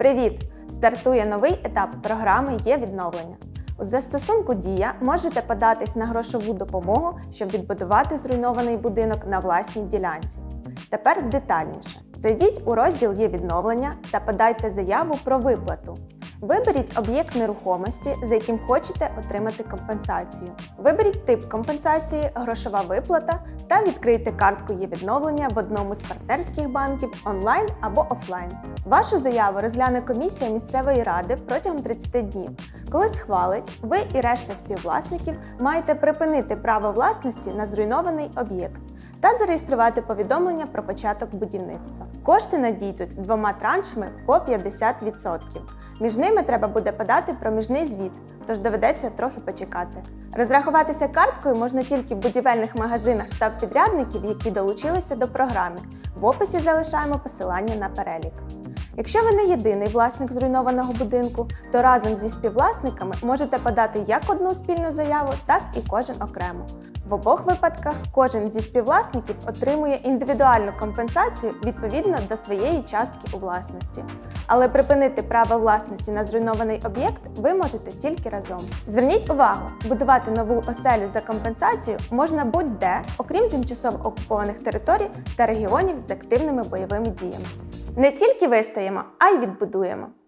Привіт! Стартує новий етап програми Є відновлення. У застосунку Дія можете податись на грошову допомогу, щоб відбудувати зруйнований будинок на власній ділянці. Тепер детальніше. Зайдіть у розділ Є відновлення та подайте заяву про виплату. Виберіть об'єкт нерухомості, за яким хочете отримати компенсацію. Виберіть тип компенсації, грошова виплата та відкрийте картку є відновлення в одному з партнерських банків онлайн або офлайн. Вашу заяву розгляне комісія місцевої ради протягом 30 днів. Коли схвалить, ви і решта співвласників маєте припинити право власності на зруйнований об'єкт та зареєструвати повідомлення про початок будівництва. Кошти надійдуть двома траншами по 50%. Між ними треба буде подати проміжний звіт, тож доведеться трохи почекати. Розрахуватися карткою можна тільки в будівельних магазинах та підрядників, які долучилися до програми. В описі залишаємо посилання на перелік. Якщо ви не єдиний власник зруйнованого будинку, то разом зі співвласниками можете подати як одну спільну заяву, так і кожен окремо. В обох випадках кожен зі співвласників отримує індивідуальну компенсацію відповідно до своєї частки у власності. Але припинити право власності на зруйнований об'єкт ви можете тільки разом. Зверніть увагу, будувати нову оселю за компенсацію можна будь-де, окрім тимчасово окупованих територій та регіонів з активними бойовими діями. Не тільки вистоїмо, а й відбудуємо.